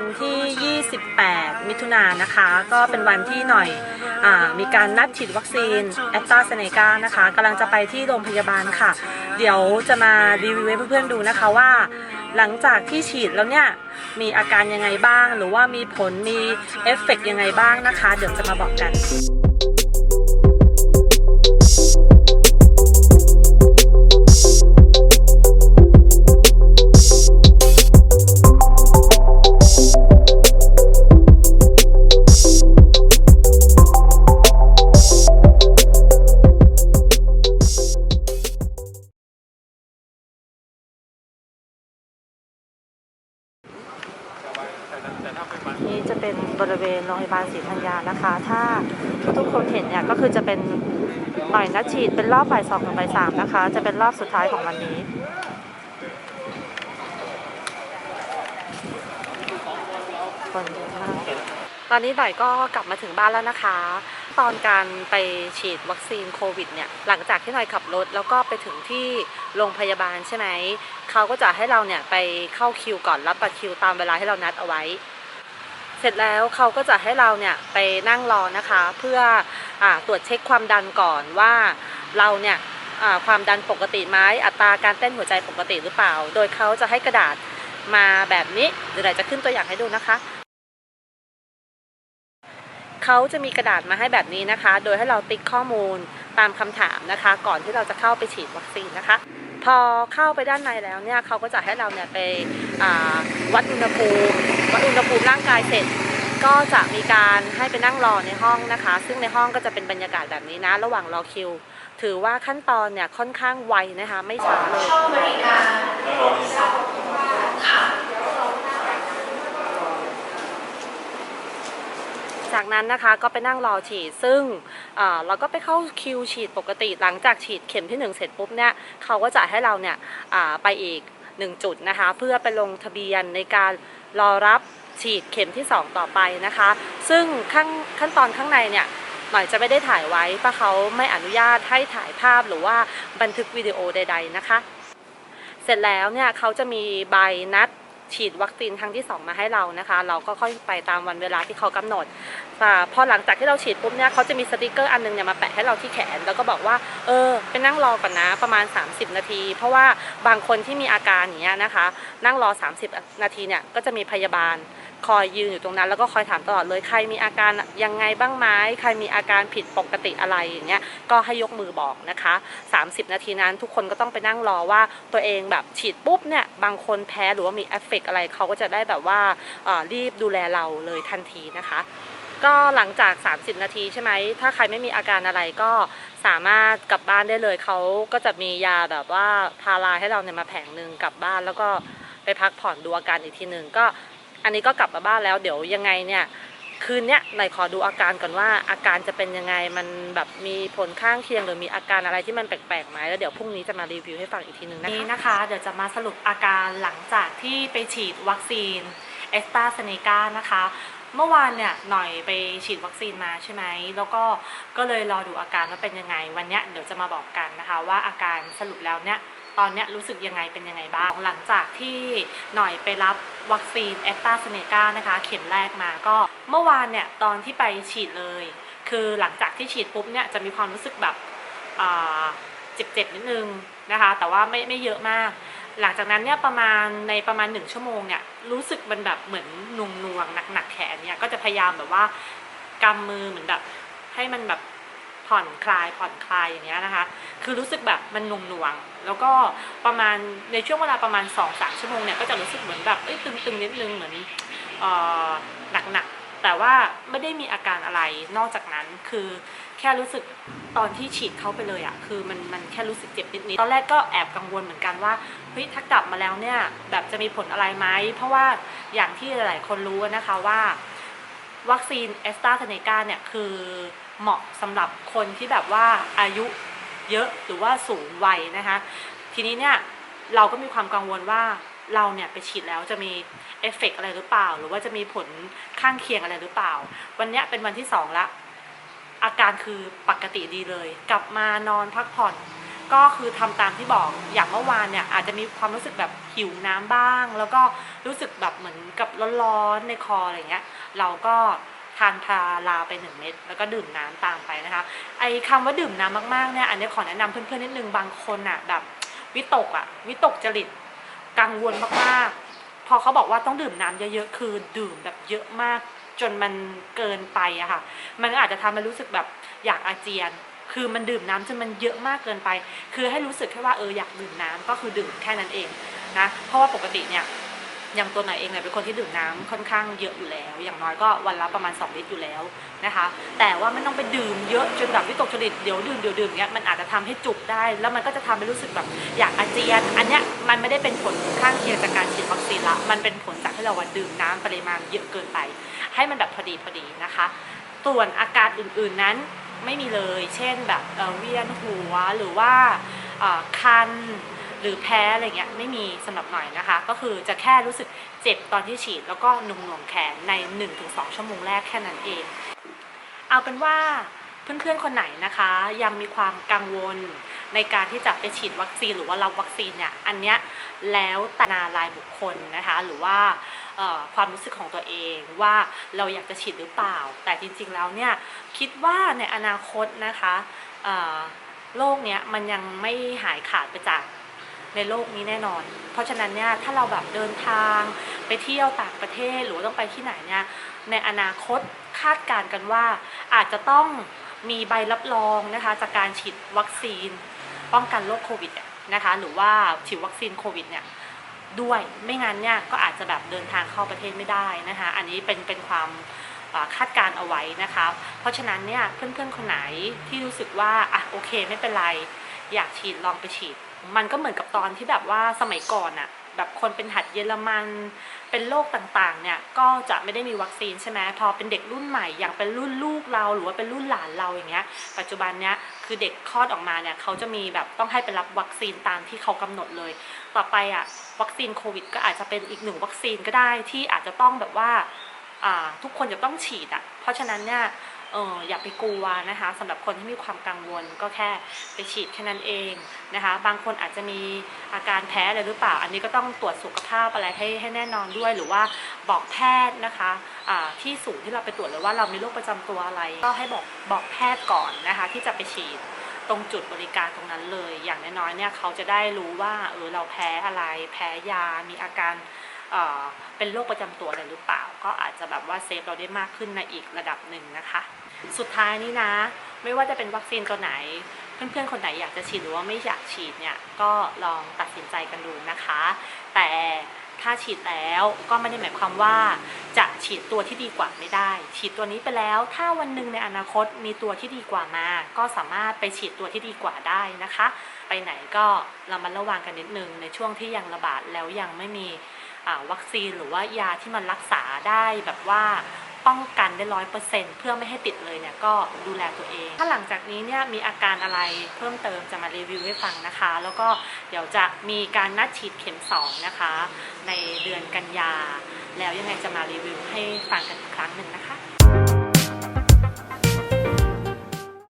วันที่ 28 มิถุนายนนะคะ ก็เป็นวันที่หน่อยอมีการนัดฉีดวัคซีนแอสตราเซเนกานะคะกำลังจะไปที่โรงพยาบาลค่ะ เดี๋ยวจะมารีวิวให้เพื่อนๆดูนะคะว่า หลังจากที่ฉีดแล้วเนี่ย มีอาการยังไงบ้าง หรือว่ามีผลมีเอฟเฟกต์ยังไงบ้างนะคะ เดี๋ยวจะมาบอกกัน เป็นบริเวณโรงพยาบาลศรีธัญญานะคะ ถ้าทุกคนเห็นเนี่ยก็คือจะเป็นหน่อยนัดฉีดเป็นรอบบ่ายสองถึงบ่ายสามนะคะ จะเป็นรอบสุดท้ายของวันนี้คนเยอะมากตอนนี้หน่อยก็กลับมาถึงบ้านแล้วนะคะ ตอนการไปฉีดวัคซีนโควิดเนี่ยหลังจากที่หน่อยขับรถแล้วก็ไปถึงที่โรงพยาบาลใช่ไหมเขาก็จะให้เราเนี่ยไปเข้าคิวก่อนรับบัตรคิวตามเวลาที่เรานัดเอาไว้ เสร็จแล้วเขาก็จะให้เราเนี่ยไปนั่งรอนะคะ เพื่ออตรวจเช็คความดันก่อนว่าเราเนี่ยความดันปกติไหมอัตราการเต้นหัวใจปกติหรือเปล่า โดยเขาจะให้กระดาษมาแบบนี้เดี๋ยวไหนจะขึ้นตัวอย่างให้ดูนะคะเขาจะมีกระดาษมาให้แบบนี้นะคะ โดยให้เราติ๊กข้อมูลตามคำถามนะคะ ก่อนที่เราจะเข้าไปฉีดวัคซีนนะคะ พอเข้าไปด้านในแล้วเนี่ยเขาก็จะให้เราเนี่ยไปวัดอุณหภูมิวัดอุณหภูมิร่างกายเสร็จ ก็จะมีการให้ไปนั่งรอในห้องนะคะ ซึ่งในห้องก็จะเป็นบรรยากาศแบบนี้นะ ระหว่างรอคิว ถือว่าขั้นตอนเนี่ยค่อนข้างไวนะคะ ไม่ช้าเลยชอบบริการค่ะ จากนั้นนะคะก็ไปนั่งรอฉีด ซึ่งเราก็ไปเข้าคิวฉีดปกติหลังจากฉีดเข็มที่ 1 เสร็จปุ๊บเนี่ยเขาก็จะให้เราเนี่ยไปอีก 1 จุดนะคะ เพื่อไปลงทะเบียนในการรอรับฉีดเข็มที่ 2 ต่อไปนะคะ ซึ่งขั้นขั้นตอนข้างในเนี่ยหน่อยจะไม่ได้ถ่ายไว้เพราะเขาไม่อนุญาตให้ถ่ายภาพหรือว่าบันทึกวิดีโอใด ๆนะคะ เสร็จแล้วเนี่ยเขาจะมีใบนัด ฉีดวัคซีนครั้งที่ 2 มาให้เรานะคะ เราก็ค่อยไปตามวันเวลาที่เขากำหนดพอหลังจากที่เราฉีดปุ๊บเนี่ยเขาจะมีสติกเกอร์อันหนึงเนี่ยมาแปะให้เราที่แขน แล้วก็บอกว่าเออไปนั่งรอก่อนนะประมาณ 30 นาที เพราะว่าบางคนที่มีอาการอย่างเงี้ยนะคะ นั่งรอ 30 นาทีเนี่ยก็จะมีพยาบาล คอยยืนอยู่ตรงนั้น แล้วก็คอยถามตลอดเลยใครมีอาการยังไงบ้างไหมใครมีอาการผิดปกติอะไรอย่างเงี้ยก็ให้ยกมือบอกนะคะ 30 นาทีนั้นทุกคนก็ต้องไปนั่งรอว่าตัวเองแบบฉีดปุ๊บเนี่ยบางคนแพ้หรือว่ามีเอฟเฟกต์อะไรเขาก็จะได้แบบว่ารีบดูแลเราเลยทันทีนะคะก็หลังจาก 30 นาทีใช่ไหม ถ้าใครไม่มีอาการอะไรก็สามารถกลับบ้านได้เลย เขาก็จะมียาแบบว่าพาราให้เราเนี่ยมาแผงหนึ่งกลับบ้านแล้วก็ไปพักผ่อนดูอาการอีกทีหนึ่งก็ อันนี้ก็กลับมาบ้านแล้วเดี๋ยวยังไงเนี่ยคืนเนี้ยหน่อยขอดูอาการก่อนว่าอาการจะเป็นยังไงมันแบบมีผลข้างเคียงหรือมีอาการอะไรที่มันแปลกๆไหมแล้วเดี๋ยวพรุ่งนี้จะมารีวิวให้ฟังอีกทีนึงนะคะนี่นะคะ เดี๋ยวจะมาสรุปอาการหลังจากที่ไปฉีดวัคซีนเอสตาเซเนกานะคะ เมื่อวานเนี่ยหน่อยไปฉีดวัคซีนมาใช่ไหมแล้วก็ก็เลยรอดูอาการว่าเป็นยังไง วันเนี้ยเดี๋ยวจะมาบอกกันนะคะ ว่าอาการสรุปแล้วเนี่ย ตอนเนี้ยรู้สึกยังไงเป็นยังไงบ้าง หลังจากที่หน่อยไปรับวัคซีนแอสตราเซเนกานะคะเข็มแรกมาก็เมื่อวานเนี่ยตอนที่ไปฉีดเลย คือหลังจากที่ฉีดปุ๊บเนี่ยจะมีความรู้สึกแบบอ่าเจ็บๆนิดนึงนะคะ แต่ว่าไม่ไม่เยอะมาก หลังจากนั้นเนี่ยประมาณในประมาณหนึ่งชั่วโมงเนี่ยรู้สึกมันแบบเหมือนนวงนวงหนักหนักๆแขนเนี่ยก็จะพยายามแบบว่ากำมือเหมือนแบบให้มันแบบ ผ่อนคลายผ่อนคลายอย่างเงี้ยนะคะ คือรู้สึกแบบมันนวงนวงๆแล้วก็ประมาณในช่วงเวลาประมาณ2อสชั่วโมงเนี่ยก็จะรู้สึกเหมือนแบบเอ้ยตึงๆนิดนึงเหมือนอ่อหนักๆแต่ว่าไม่ได้มีอาการอะไรนอกจากนั้นคือแค่รู้สึกตอนที่ฉีดเข้าไปเลยอะ่ะคือมันมันแค่รู้สึกเจ็บนิดๆตอนแรกก็แอบกังวลเหมือนกันว่าเฮ้ยถ้ากลับมาแล้วเนี่ยแบบจะมีผลอะไรไหมเพราะว่าอย่างที่หลายๆคนรู้นะคะว่า วัคซีนแอสตราเซเนกาเนี่ยคือ เหมาะสำหรับคนที่แบบว่าอายุเยอะหรือว่าสูงวัยนะคะ ทีนี้เนี่ยเราก็มีความกังวลว่าเราเนี่ยไปฉีดแล้วจะมีเอฟเฟกต์อะไรหรือเปล่า หรือว่าจะมีผลข้างเคียงอะไรหรือเปล่า วันนี้เป็นวันที่สองละอาการคือปกติดีเลย กลับมานอนพักผ่อน ก็คือทำตามที่บอกอย่างเมื่อวานเนี่ยอาจจะมีความรู้สึกแบบหิวน้ำบ้าง แล้วก็รู้สึกแบบเหมือนกับร้อนๆในคออะไรเงี้ย เราก็ ทานพาราไปหนึ่งเม็ดแล้วก็ดื่มน้ำตามไปนะคะไอ้คำว่าดื่มน้ำมากๆเนี่ยอันนี้ขอแนะนำเพื่อนๆนิดนึงบางคนอะแบบวิตกอะวิตกจริตกังวลมากๆ พอเขาบอกว่าต้องดื่มน้ำเยอะๆคือดื่มแบบเยอะมาก จนมันเกินไปอะค่ะ มันก็อาจจะทำให้รู้สึกแบบอยากอาเจียนคือมันดื่มน้ำจนมันเยอะมากเกินไป คือให้รู้สึกแค่ว่าเอออยากดื่มน้ำก็คือดื่มแค่นั้นเองนะ เพราะว่าปกติเนี่ย อย่างตัวหน่อยเองเนี่ยเป็นคนที่ดื่มน้ำค่อนข้างเยอะอยู่แล้ว อย่างน้อยก็วันละประมาณ 2 ลิตรอยู่แล้วนะคะ แต่ว่าไม่ต้องไปดื่มเยอะจนแบบวิตกจริตเดี๋ยวดื่มเดี๋ยวดื่มเนี้ยมันอาจจะทำให้จุกได้ แล้วมันก็จะทำให้รู้สึกแบบอยากอาเจียน อันเนี้ยมันไม่ได้เป็นผลข้างเคียงจากการฉีดวัคซีนละ มันเป็นผลจากที่เราว่าดื่มน้ำปริมาณเยอะเกินไป ให้มันแบบพอดีพอดีนะคะส่วนอาการอื่นๆนั้นไม่มีเลย เช่นแบบเเวียนหัวหรือว่าคัน หรือแพ้อะไรเงี้ยไม่มีสำหรับหน่อยนะคะ ก็คือจะแค่รู้สึกเจ็บตอนที่ฉีดแล้วก็หนุ่งหน่วงแขนใน 1-2 ชั่วโมงแรกแค่นั้นเอง เอาเป็นว่าเพื่อนๆ คนไหนนะคะยังมีความกังวลในการที่จะไปฉีดวัคซีนหรือว่ารับวัคซีนเนี่ยอันเนี้ยแล้วแต่นารายบุคคลนะคะหรือว่าความรู้สึกของตัวเองว่าเราอยากจะฉีดหรือเปล่า แต่จริงๆแล้วเนี่ยคิดว่าในอนาคตนะคะโรคเนี้ยมันยังไม่หายขาดไปจาก ในโลกนี้แน่นอน เพราะฉะนั้นเนี่ยถ้าเราแบบเดินทางไปเที่ยวต่างประเทศหรือว่าต้องไปที่ไหนเนี่ยในอนาคตคาดการณ์กันว่า อาจจะต้องมีใบรับรองนะคะจากการฉีดวัคซีน ป้องกันโรคโควิดนะคะหรือว่าฉีดวัคซีนโควิดเนี่ยด้วยไม่งั้นเนี่ยก็อาจจะแบบเดินทางเข้าประเทศไม่ได้นะคะอันนี้เป็นเป็นความคาดการณ์เอาไว้นะคะ เพราะฉะนั้นเนี่ยเพื่อนๆคนไหนที่รู้สึกว่าอะโอเคไม่เป็นไร อยากฉีดลองไปฉีด มันก็เหมือนกับตอนที่แบบว่าสมัยก่อนอะแบบคนเป็นหัดเยอรมันเป็นโรคต่างๆ เนี่ยก็จะไม่ได้มีวัคซีนใช่ไหมพอเป็นเด็กรุ่นใหม่อย่างเป็นรุ่นลูกเราหรือว่าเป็นรุ่นหลานเราอย่างเงี้ย ปัจจุบันเนี้ยคือเด็กคลอดออกมาเนี่ยเขาจะมีแบบต้องให้ไปรับวัคซีนตามที่เขากำหนดเลย ต่อไปอะวัคซีนโควิด ก็อาจจะเป็นอีกหนึ่งวัคซีนก็ได้ที่อาจจะต้องแบบว่าทุกคนจะต้องฉีดอะเพราะฉะนั้นเนี่ย เอออย่าไปกลัวนะคะสำหรับคนที่มีความกังวลก็แค่ไปฉีดแค่นั้นเองนะคะ บางคนอาจจะมีอาการแพ้อะไรหรือเปล่า อันนี้ก็ต้องตรวจสุขภาพอะไรให้ให้แน่นอนด้วยหรือว่าบอกแพทย์นะคะที่ศูนย์ที่เราไปตรวจเลยว่าเรามีโรคประจำตัวอะไร ก็ให้บอกบอกแพทย์ก่อนนะคะ ที่จะไปฉีดตรงจุดบริการตรงนั้นเลย อย่างน้อยๆเนี่ยเขาจะได้รู้ว่าเออเราแพ้อะไร แพ้ยามีอาการ เป็นโรคประจำตัวอะไรหรือเปล่า ก็อาจจะแบบว่าเซฟเราได้มากขึ้นในอีกระดับหนึ่งนะคะ สุดท้ายนี้นะ ไม่ว่าจะเป็นวัคซีนตัวไหน เพื่อนๆคนไหนอยากจะฉีดหรือว่าไม่อยากฉีดเนี่ยก็ลองตัดสินใจกันดูนะคะ แต่ถ้าฉีดแล้วก็ไม่ได้หมายความว่า จะฉีดตัวที่ดีกว่าไม่ได้ ฉีดตัวนี้ไปแล้ว ถ้าวันหนึ่งในอนาคตมีตัวที่ดีกว่ามา ก็สามารถไปฉีดตัวที่ดีกว่าได้นะคะ ไปไหนก็เรามาระวังกันนิดนึงในช่วงที่ยังระบาดแล้วยังไม่มี วัคซีนหรือว่ายาที่มันรักษาได้แบบว่าป้องกันได้ร้อยเปอร์เซ็นเพื่อไม่ให้ติดเลยเนี่ยก็ดูแลตัวเอง ถ้าหลังจากนี้เนี่ยมีอาการอะไรเพิ่มเติมจะมารีวิวให้ฟังนะคะ แล้วก็เดี๋ยวจะมีการนัดฉีดเข็มสองนะคะ ในเดือนกันยา แล้วยังไงจะมารีวิวให้ฟังกันอีกครั้งหนึ่งนะคะ